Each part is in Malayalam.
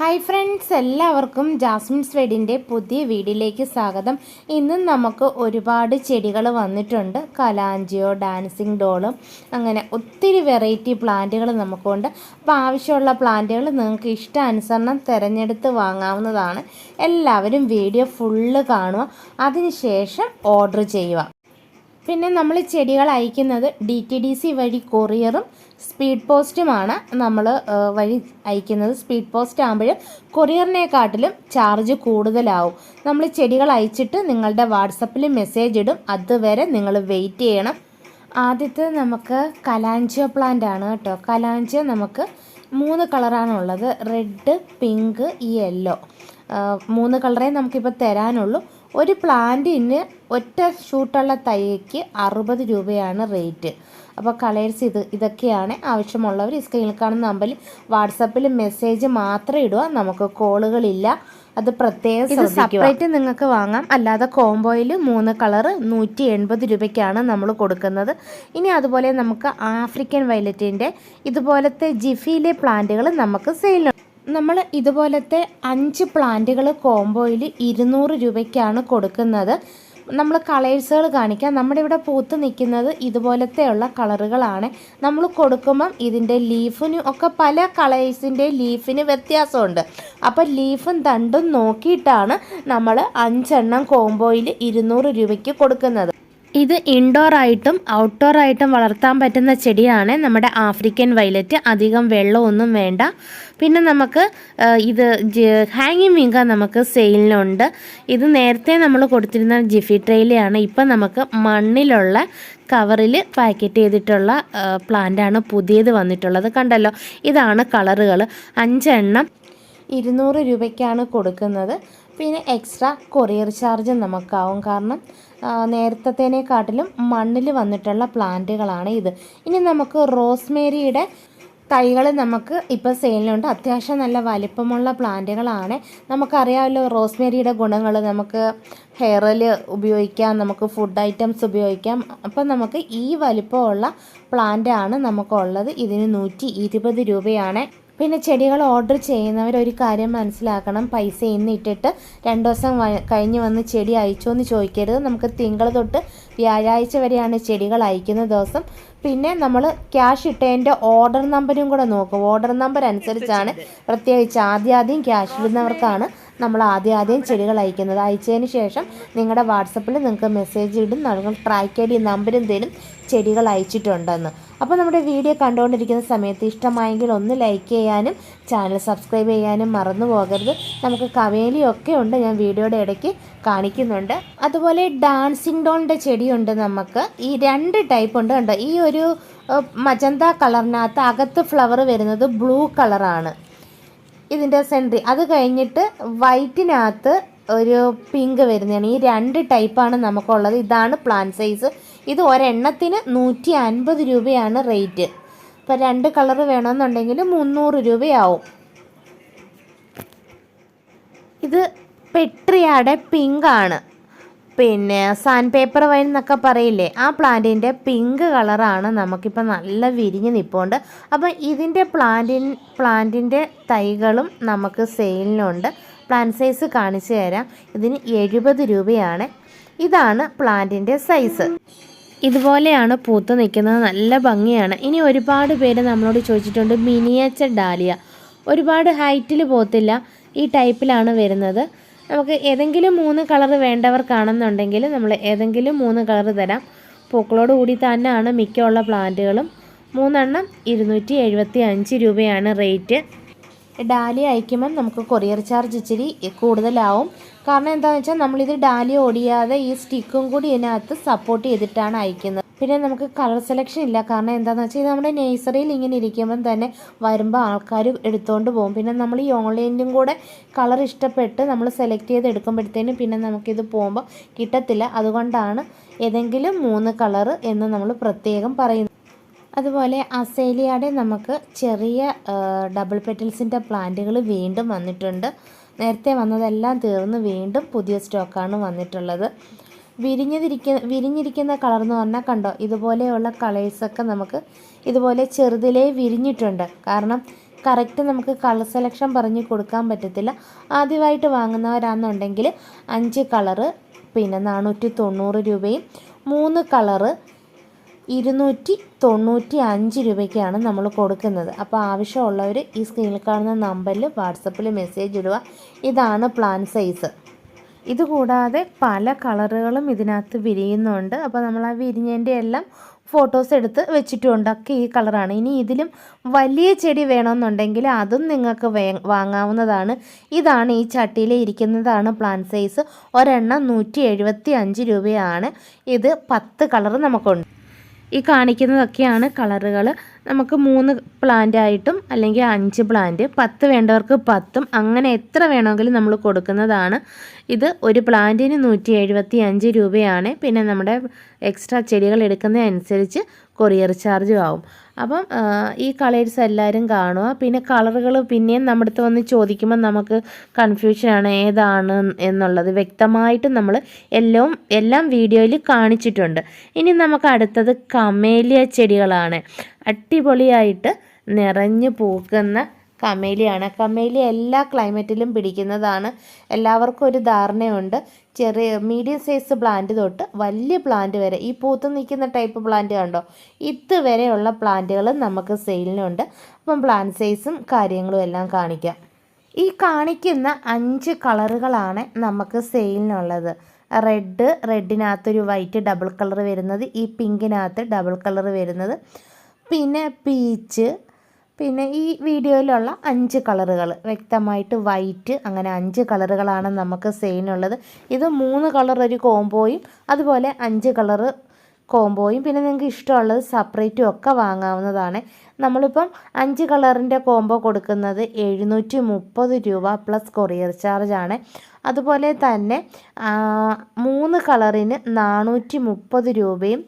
ഹായ് ഫ്രണ്ട്സ് എല്ലാവർക്കും ജാസ്മിൻസ് സ്വെഡിന്റെ പുതിയ വീഡിയോയിലേക്ക് സ്വാഗതം. ഇന്ന് നമുക്ക് ഒരുപാട് ചെടികൾ വന്നിട്ടുണ്ട്. കലാഞ്ചിയോ ഡാൻസിങ് ഡോളും അങ്ങനെ ഒത്തിരി വെറൈറ്റി പ്ലാന്റുകൾ നമുക്കുണ്ട്. അപ്പോൾ ആവശ്യമുള്ള പ്ലാന്റുകൾ നിങ്ങൾക്ക് ഇഷ്ടാനുസരണം തിരഞ്ഞെടുത്ത് വാങ്ങാവുന്നതാണ്. എല്ലാവരും വീഡിയോ ഫുള്ള് കാണുക. അതിനുശേഷം ഓർഡർ ചെയ്യുക. പിന്നെ നമ്മൾ ചെടികൾ അയക്കുന്നത് ഡി ടി ഡി സി വഴി കൊറിയറും സ്പീഡ് പോസ്റ്റുമാണ് നമ്മൾ വഴി അയക്കുന്നത്. സ്പീഡ് പോസ്റ്റ് ആകുമ്പോഴും കൊറിയറിനെക്കാട്ടിലും ചാർജ് കൂടുതലാവും. നമ്മൾ ചെടികൾ അയച്ചിട്ട് നിങ്ങളുടെ വാട്സപ്പിൽ മെസ്സേജ് ഇടും. അതുവരെ നിങ്ങൾ വെയിറ്റ് ചെയ്യണം. ആദ്യത്തെ നമുക്ക് കലാഞ്ചിയോ പ്ലാന്റ് ആണ് കേട്ടോ. കലാഞ്ചിയോ നമുക്ക് മൂന്ന് കളറാണ് ഉള്ളത്. റെഡ് പിങ്ക് യെല്ലോ മൂന്ന് കളറേ നമുക്കിപ്പോൾ തരാനുള്ളൂ. ഒരു പ്ലാന്റിന് ഒറ്റ ഷൂട്ടുള്ള തൈക്ക് അറുപത് രൂപയാണ് റേറ്റ് അപ്പോൾ കളേഴ്സ് ഇത് ഇതൊക്കെയാണ് ആവശ്യമുള്ളവർ ഈ സ്ക്രീനിൽ കാണുന്ന നമ്പറിൽ വാട്സപ്പിൽ മെസ്സേജ് മാത്രം ഇടുക. നമുക്ക് കോളുകളില്ല അത് പ്രത്യേകം സെപ്പറേറ്റ് നിങ്ങൾക്ക് വാങ്ങാം. അല്ലാതെ കോംബോയിൽ മൂന്ന് കളർ നൂറ്റി എൺപത് രൂപയ്ക്കാണ് നമ്മൾ കൊടുക്കുന്നത്. ഇനി അതുപോലെ നമുക്ക് ആഫ്രിക്കൻ വയലറ്റിന്റെ ഇതുപോലത്തെ ജിഫിയിലെ പ്ലാന്റുകൾ നമുക്ക് സെയിലുണ്ട് നമ്മൾ ഇതുപോലത്തെ അഞ്ച് പ്ലാന്റുകൾ കോംബോയിൽ ഇരുന്നൂറ് രൂപയ്ക്കാണ് കൊടുക്കുന്നത്. നമ്മൾ കളേഴ്സുകൾ കാണിക്കാം. നമ്മുടെ ഇവിടെ പൂത്ത് നിൽക്കുന്നത് ഇതുപോലത്തെയുള്ള കളറുകളാണ് നമ്മൾ കൊടുക്കുമ്പം ഇതിന്റെ ലീഫിന് ഒക്കെ പല കളേഴ്സിന്റെ ലീഫിന് വ്യത്യാസമുണ്ട്. അപ്പോൾ ലീഫും തണ്ടും നോക്കിയിട്ടാണ് നമ്മൾ അഞ്ചെണ്ണം കോംബോയിൽ ഇരുന്നൂറ് രൂപയ്ക്ക് കൊടുക്കുന്നത്. ഇത് ഇൻഡോർ ആയിട്ടും ഔട്ട്ഡോർ ആയിട്ടും വളർത്താൻ പറ്റുന്ന ചെടിയാണ് നമ്മുടെ ആഫ്രിക്കൻ വയലറ്റ്. അധികം വെള്ളമൊന്നും വേണ്ട. പിന്നെ നമുക്ക് ഇത് ഹാങ്ങിങ് വിങ്ക നമുക്ക് സെയിലിനുണ്ട്. ഇത് നേരത്തെ നമ്മൾ കൊടുത്തിരുന്ന ജിഫി ട്രെയിലാണ് ഇപ്പം നമുക്ക് മണ്ണിലുള്ള കവറിൽ പാക്കറ്റ് ചെയ്തിട്ടുള്ള പ്ലാന്റാണ് പുതിയത് വന്നിട്ടുള്ളത്. കണ്ടല്ലോ ഇതാണ് കളറുകൾ അഞ്ചെണ്ണം ഇരുന്നൂറ് രൂപയ്ക്കാണ് കൊടുക്കുന്നത്. പിന്നെ എക്സ്ട്രാ കൊറിയർ ചാർജ് നമുക്കാവും. കാരണം നേരത്തേനേക്കാട്ടിലും മണ്ണിൽ വന്നിട്ടുള്ള പ്ലാന്റുകളാണ് ഇത്. ഇനി നമുക്ക് റോസ്മേരിയുടെ തൈകൾ നമുക്ക് ഇപ്പോൾ സെയിലിനുണ്ട് അത്യാവശ്യം നല്ല വലിപ്പമുള്ള പ്ലാന്റുകളാണ് നമുക്കറിയാമല്ലോ റോസ്മേരിയുടെ ഗുണങ്ങൾ. നമുക്ക് ഹെയറിൽ ഉപയോഗിക്കാം നമുക്ക് ഫുഡ് ഐറ്റംസ് ഉപയോഗിക്കാം. അപ്പം നമുക്ക് ഈ വലിപ്പമുള്ള പ്ലാന്റാണ് നമുക്കുള്ളത്. ഇതിന് നൂറ്റി ഇരുപത് രൂപയാണ്. പിന്നെ ചെടികൾ ഓർഡർ ചെയ്യുന്നവർ ഒരു കാര്യം മനസ്സിലാക്കണം. പൈസ ഇന്ന് ഇട്ടിട്ട് രണ്ട് ദിവസം കഴിഞ്ഞ് വന്ന് ചെടി അയച്ചോ എന്ന് ചോദിക്കരുത്. നമുക്ക് തിങ്കൾ തൊട്ട് വ്യാഴാഴ്ച വരെയാണ് ചെടികൾ അയക്കുന്ന ദിവസം. പിന്നെ നമ്മൾ ക്യാഷ് ഇട്ടതിന്റെ ഓർഡർ നമ്പരും കൂടെ നോക്കും. ഓർഡർ നമ്പർ അനുസരിച്ചാണ് പ്രത്യേകിച്ച് ആദ്യം ആദ്യം ക്യാഷ് ഇടുന്നവർക്കാണ് നമ്മൾ ആദ്യം ആദ്യം ചെടികൾ അയക്കുന്നത്. അയച്ചതിന് ശേഷം നിങ്ങളുടെ വാട്സപ്പിൽ നിങ്ങൾക്ക് മെസ്സേജ് ഇടും. നമുക്ക് ട്രാക്ക് ഐ ഡി നമ്പരും തരും. ചെടികൾ അയച്ചിട്ടുണ്ടെന്ന്. അപ്പോൾ നമ്മുടെ വീഡിയോ കണ്ടുകൊണ്ടിരിക്കുന്ന സമയത്ത് ഇഷ്ടമായെങ്കിൽ ഒന്ന് ലൈക്ക് ചെയ്യാനും ചാനൽ സബ്സ്ക്രൈബ് ചെയ്യാനും മറന്നു പോകരുത്. നമുക്ക് കവേലിയൊക്കെ ഉണ്ട് ഞാൻ വീഡിയോയുടെ ഇടയ്ക്ക് കാണിക്കുന്നുണ്ട്. അതുപോലെ ഡാൻസിങ് ഡോളിന്റെ ചെടിയുണ്ട് നമുക്ക്. ഈ രണ്ട് ടൈപ്പ് ഉണ്ട് കണ്ടോ? ഈ ഒരു മജന്ത കളറിനകത്ത് അകത്ത് ഫ്ലവർ വരുന്നത് ബ്ലൂ കളറാണ് ഇതിന്റെ സെൻട്രി അത് കഴിഞ്ഞിട്ട് വൈറ്റിനകത്ത് ഒരു പിങ്ക് വരുന്നതാണ്. ഈ രണ്ട് ടൈപ്പാണ് നമുക്കുള്ളത്. ഇതാണ് പ്ലാന്റ് സൈസ് ഇത് ഒരെണ്ണത്തിന് നൂറ്റി അൻപത് രൂപയാണ് റേറ്റ്. ഇപ്പം രണ്ട് കളർ വേണമെന്നുണ്ടെങ്കിൽ മുന്നൂറ് രൂപയാവും. ഇത് പെട്രിയാടെ പിങ്കാണ് പിന്നെ സാൻഡ് പേപ്പർ വൈൻ എന്നൊക്കെ പറയില്ലേ ആ പ്ലാന്റിന്റെ പിങ്ക് കളറാണ് നമുക്കിപ്പോൾ നല്ല വിരിഞ്ഞ് നിൽപ്പുണ്ട് അപ്പം ഇതിന്റെ പ്ലാന്റിൻ പ്ലാന്റിന്റെ തൈകളും നമുക്ക് സെയിലിനുണ്ട് പ്ലാന്റ് സൈസ് കാണിച്ചു തരാം. ഇതിന് എഴുപത് രൂപയാണ്. ഇതാണ് പ്ലാന്റിന്റെ സൈസ് ഇതുപോലെയാണ് പൂത്ത് നിൽക്കുന്നത്. നല്ല ഭംഗിയാണ്. ഇനി ഒരുപാട് പേര് നമ്മളോട് ചോദിച്ചിട്ടുണ്ട് മിനിയേച്ചർ ഡാലിയ. ഒരുപാട് ഹൈറ്റിൽ പോത്തില്ല ഈ ടൈപ്പിലാണ് വരുന്നത്. നമുക്ക് ഏതെങ്കിലും മൂന്ന് കളർ വേണ്ടവർക്കാണെന്നുണ്ടെങ്കിൽ നമ്മൾ ഏതെങ്കിലും മൂന്ന് കളർ തരാം. പൂക്കളോട് കൂടി തന്നെയാണ് മിക്കുള്ള പ്ലാന്റുകളും. മൂന്നെണ്ണം ഇരുന്നൂറ്റി എഴുപത്തി അഞ്ച് രൂപയാണ് റേറ്റ്. ഡാലി അയക്കുമ്പം നമുക്ക് കൊറിയർ ചാർജ് ഇച്ചിരി കൂടുതലാവും. കാരണം എന്താണെന്ന് വെച്ചാൽ നമ്മളിത് ഡാലി ഓടിയാതെ ഈ സ്റ്റിക്കും കൂടി ഇതിനകത്ത് സപ്പോർട്ട് ചെയ്തിട്ടാണ് അയക്കുന്നത്. പിന്നെ നമുക്ക് കളർ സെലക്ഷൻ ഇല്ല. കാരണം എന്താണെന്ന് വെച്ചാൽ ഇത് നമ്മുടെ നേഴ്സറിയിൽ ഇങ്ങനെ ഇരിക്കുമ്പം തന്നെ വരുമ്പോൾ ആൾക്കാർ എടുത്തുകൊണ്ട് പോകും. പിന്നെ നമ്മൾ ഈ ഓൺലൈനിലും കൂടെ കളർ ഇഷ്ടപ്പെട്ട് നമ്മൾ സെലക്ട് ചെയ്ത് എടുക്കുമ്പോഴത്തേനും പിന്നെ നമുക്കിത് പോകുമ്പോൾ കിട്ടത്തില്ല. അതുകൊണ്ടാണ് ഏതെങ്കിലും മൂന്ന് കളർ എന്ന് നമ്മൾ പ്രത്യേകം പറയുന്നത്. അതുപോലെ അസേലിയാടെ നമുക്ക് ചെറിയ ഡബിൾ പെറ്റൽസിന്റെ പ്ലാന്റുകൾ വീണ്ടും വന്നിട്ടുണ്ട്. നേരത്തെ വന്നതെല്ലാം തീർന്ന് വീണ്ടും പുതിയ സ്റ്റോക്കാണ് വന്നിട്ടുള്ളത്. വിരിഞ്ഞതിരിക്കുന്ന വിരിഞ്ഞിരിക്കുന്ന കളർ എന്ന് പറഞ്ഞാൽ കണ്ടോ ഇതുപോലെയുള്ള കളേഴ്സൊക്കെ നമുക്ക് ഇതുപോലെ ചെറുതിലേ വിരിഞ്ഞിട്ടുണ്ട്. കാരണം കറക്റ്റ് നമുക്ക് കളർ സെലക്ഷൻ പറഞ്ഞ് കൊടുക്കാൻ പറ്റത്തില്ല. ആദ്യമായിട്ട് വാങ്ങുന്നവരാണെന്നുണ്ടെങ്കിൽ അഞ്ച് കളറ് പിന്നെ നാനൂറ്റി തൊണ്ണൂറ് രൂപയും മൂന്ന് കളറ് ഇരുന്നൂറ്റി തൊണ്ണൂറ്റി അഞ്ച് രൂപയ്ക്കാണ് നമ്മൾ കൊടുക്കുന്നത്. അപ്പോൾ ആവശ്യമുള്ളവർ ഈ സ്ക്രീനിൽ കാണുന്ന നമ്പറിൽ വാട്സപ്പിൽ മെസ്സേജ് ഇടുക. ഇതാണ് പ്ലാൻ സൈസ് ഇതുകൂടാതെ പല കളറുകളും ഇതിനകത്ത് വിരിയുന്നുണ്ട്. അപ്പോൾ നമ്മൾ ആ വിരിഞ്ഞതിന്റെ എല്ലാം ഫോട്ടോസ് എടുത്ത് വെച്ചിട്ടുണ്ട്. ഒക്കെ ഈ കളറാണ് ഇനി ഇതിലും വലിയ ചെടി വേണമെന്നുണ്ടെങ്കിൽ അതും നിങ്ങൾക്ക് വാങ്ങാവുന്നതാണ്. ഇതാണ് ഈ ചട്ടിയിൽ ഇരിക്കുന്നതാണ് പ്ലാൻ സൈസ് ഒരെണ്ണം നൂറ്റി രൂപയാണ്. ഇത് പത്ത് കളർ നമുക്കുണ്ട്. ഈ കാണിക്കുന്നതൊക്കെയാണ് കളറുകൾ നമുക്ക് മൂന്ന് പ്ലാന്റ് ആയിട്ടും അല്ലെങ്കിൽ അഞ്ച് പ്ലാന്റ് പത്ത് വേണ്ടവർക്ക് പത്തും അങ്ങനെ എത്ര വേണമെങ്കിലും നമ്മൾ കൊടുക്കുന്നതാണ്. ഇത് ഒരു പ്ലാന്റിന് നൂറ്റി എഴുപത്തി അഞ്ച് രൂപയാണ്. പിന്നെ നമ്മുടെ എക്സ്ട്രാ ചെടികൾ എടുക്കുന്നതനുസരിച്ച് കൊറിയർ ചാർജും ആവും. അപ്പം ഈ കളേഴ്സ് എല്ലാവരും കാണുക. പിന്നെ കളറുകൾ പിന്നെയും നമ്മുടെ അടുത്ത് വന്ന് ചോദിക്കുമ്പോൾ നമുക്ക് കൺഫ്യൂഷനാണ് ഏതാണ് എന്നുള്ളത് വ്യക്തമായിട്ട് നമ്മൾ എല്ലാം എല്ലാം വീഡിയോയിൽ കാണിച്ചിട്ടുണ്ട്. ഇനി നമുക്ക് അടുത്തത് കമേലിയ ചെടികളാണ്. അടിപൊളിയായിട്ട് നിറഞ്ഞു പൂക്കുന്ന കമേലിയാണ്. കമേലിയ എല്ലാ ക്ലൈമറ്റിലും പിടിക്കുന്നതാണ്. എല്ലാവർക്കും ഒരു ധാരണയുണ്ട്. ചെറിയ മീഡിയം സൈസ് പ്ലാന്റ് തൊട്ട് വലിയ പ്ലാന്റ് വരെ ഈ പൂത്ത് നിൽക്കുന്ന ടൈപ്പ് പ്ലാന്റ് കണ്ടോ? ഇതുവരെയുള്ള പ്ലാന്റുകൾ നമുക്ക് സെയിലിനുണ്ട് അപ്പം പ്ലാന്റ് സൈസും കാര്യങ്ങളും എല്ലാം കാണിക്കാം. ഈ കാണിക്കുന്ന അഞ്ച് കളറുകളാണ് നമുക്ക് സെയിലിനുള്ളത് റെഡ് റെഡിനകത്തൊരു വൈറ്റ് ഡബിൾ കളർ വരുന്നത്. ഈ പിങ്കിനകത്ത് ഡബിൾ കളർ വരുന്നത്. പിന്നെ പീച്ച് പിന്നെ ഈ വീഡിയോയിലുള്ള അഞ്ച് കളറുകൾ വ്യക്തമായിട്ട് വൈറ്റ് അങ്ങനെ അഞ്ച് കളറുകളാണ് നമുക്ക് സെയിനുള്ളത് ഇത് മൂന്ന് കളർ ഒരു കോംബോയും അതുപോലെ അഞ്ച് കളറ് കോംബോയും. പിന്നെ നിങ്ങൾക്ക് ഇഷ്ടമുള്ളത് സെപ്പറേറ്റും ഒക്കെ വാങ്ങാവുന്നതാണ്. നമ്മളിപ്പം അഞ്ച് കളറിന്റെ കോംബോ കൊടുക്കുന്നത് എഴുന്നൂറ്റി മുപ്പത് രൂപ പ്ലസ് കൊറിയർ ചാർജാണ്. അതുപോലെ തന്നെ മൂന്ന് കളറിന് നാനൂറ്റി മുപ്പത് രൂപയും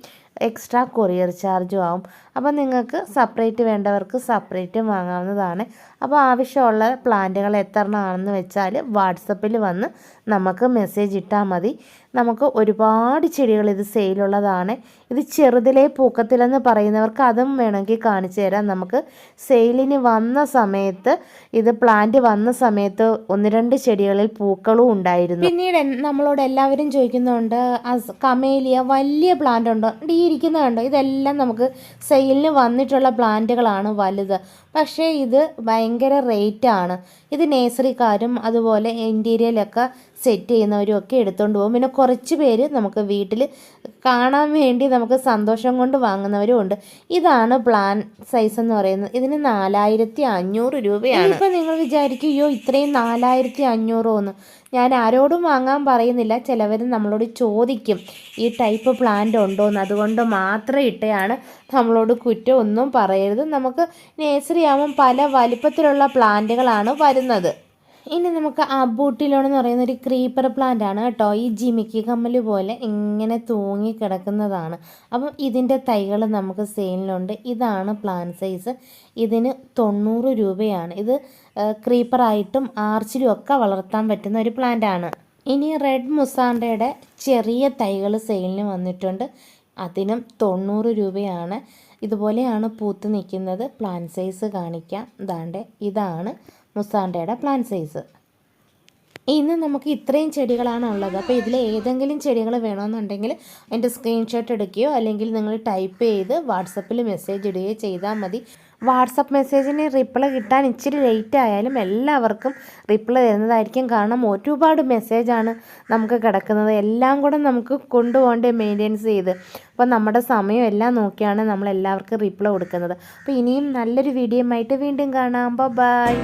എക്സ്ട്രാ കൊറിയർ ചാർജും ആവും. അപ്പോൾ നിങ്ങൾക്ക് സെപ്പറേറ്റ് വേണ്ടവർക്ക് സെപ്പറേറ്റും വാങ്ങാവുന്നതാണ്. അപ്പോൾ ആവശ്യമുള്ള പ്ലാന്റുകൾ എത്രയാണെന്ന് വെച്ചാൽ വാട്സപ്പിൽ വന്ന് നമുക്ക് മെസ്സേജ് ഇട്ടാൽ മതി. നമുക്ക് ഒരുപാട് ചെടികൾ ഇത് സെയിലുള്ളതാണ് ഇത് ചെറുതിലേ പൂക്കത്തിലെന്ന് പറയുന്നവർക്ക് അതും വേണമെങ്കിൽ കാണിച്ചു തരാം. നമുക്ക് സെയിലിന് വന്ന സമയത്ത് ഇത് പ്ലാന്റ് വന്ന സമയത്ത് ഒന്ന് രണ്ട് ചെടികളിൽ പൂക്കളും ഉണ്ടായിരുന്നു. പിന്നീട് നമ്മളോട് എല്ലാവരും ചോദിക്കുന്നുണ്ട് കമേലിയ വലിയ പ്ലാന്റ് ഉണ്ടോ? ഈ കണ്ടോ? ഇതെല്ലാം നമുക്ക് സെയിലിന് വന്നിട്ടുള്ള പ്ലാന്റുകളാണ് വലുത്. പക്ഷേ ഇത് ഭയങ്കര റേറ്റാണ്. ഇത് നേഴ്സറിക്കാരും അതുപോലെ ഇന്റീരിയലൊക്കെ സെറ്റ് ചെയ്യുന്നവരും ഒക്കെ എടുത്തുകൊണ്ട് പോകും. പിന്നെ കുറച്ച് പേര് നമുക്ക് വീട്ടിൽ കാണാൻ വേണ്ടി നമുക്ക് സന്തോഷം കൊണ്ട് വാങ്ങുന്നവരും ഉണ്ട്. ഇതാണ് പ്ലാൻ സൈസ് എന്ന് പറയുന്നത്. ഇതിന് നാലായിരത്തി അഞ്ഞൂറ് രൂപയാണ്. ഇപ്പം നിങ്ങൾ വിചാരിക്കും അയ്യോ ഇത്രയും നാലായിരത്തി അഞ്ഞൂറോ ഞാൻ ആരോടും വാങ്ങാൻ പറയുന്നില്ല. ചിലവർ നമ്മളോട് ചോദിക്കും ഈ ടൈപ്പ് പ്ലാന്റ് ഉണ്ടോ എന്ന്. അതുകൊണ്ട് മാത്രം ഇട്ടയാണ് നമ്മളോട് കുറ്റം ഒന്നും പറയരുത്. നമുക്ക് നേഴ്സറി ആകുമ്പം പല വലിപ്പത്തിലുള്ള പ്ലാന്റുകളാണ് വരുന്നത്. ഇനി നമുക്ക് അബൂട്ടിലോൺ എന്ന് പറയുന്ന ഒരു ക്രീപ്പർ പ്ലാന്റ് ആണ് കേട്ടോ. ഈ ജിമിക്കി കമ്മൽ പോലെ ഇങ്ങനെ തൂങ്ങി കിടക്കുന്നതാണ്. അപ്പം ഇതിന്റെ തൈകൾ നമുക്ക് സെയിലിലുണ്ട്. ഇതാണ് പ്ലാൻ സൈസ് ഇതിന് തൊണ്ണൂറ് രൂപയാണ്. ഇത് ക്രീപ്പറായിട്ടും ആർച്ചിലും ഒക്കെ വളർത്താൻ പറ്റുന്ന ഒരു പ്ലാന്റ് ആണ്. ഇനി റെഡ് മുസാണ്ടയുടെ ചെറിയ തൈകൾ സെയിലിന് വന്നിട്ടുണ്ട്. അതിനും തൊണ്ണൂറ് രൂപയാണ്. ഇതുപോലെയാണ് പൂത്ത് നിൽക്കുന്നത്. പ്ലാൻ സൈസ് കാണിക്കാം. ദാണ്ടെ ഇതാണ് മുസാണ്ടയുടെ പ്ലാന്റ് സൈസ് ഇന്ന് നമുക്ക് ഇത്രയും ചെടികളാണ് ഉള്ളത്. അപ്പോൾ ഇതിൽ ഏതെങ്കിലും ചെടികൾ വേണമെന്നുണ്ടെങ്കിൽ അതിന്റെ സ്ക്രീൻഷോട്ട് എടുക്കുകയോ അല്ലെങ്കിൽ നിങ്ങൾ ടൈപ്പ് ചെയ്ത് വാട്സപ്പിൽ മെസ്സേജ് ഇടുകയോ ചെയ്താൽ മതി. വാട്സപ്പ് മെസ്സേജിന് റിപ്ലൈ കിട്ടാൻ ഇച്ചിരി ലേറ്റ് ആയാലും എല്ലാവർക്കും റിപ്ലൈ തരുന്നതായിരിക്കും. കാരണം ഒരുപാട് മെസ്സേജാണ് നമുക്ക് കിടക്കുന്നത്. എല്ലാം കൂടെ നമുക്ക് കൊണ്ടുപോകേണ്ട മെയിന്റെനൻസ് ചെയ്ത്. അപ്പോൾ നമ്മുടെ സമയം എല്ലാം നോക്കിയാണ് നമ്മൾ എല്ലാവർക്കും റിപ്ലൈ കൊടുക്കുന്നത്. അപ്പോൾ ഇനിയും നല്ലൊരു വീഡിയോ ആയിട്ട് വീണ്ടും കാണാം. ബൈ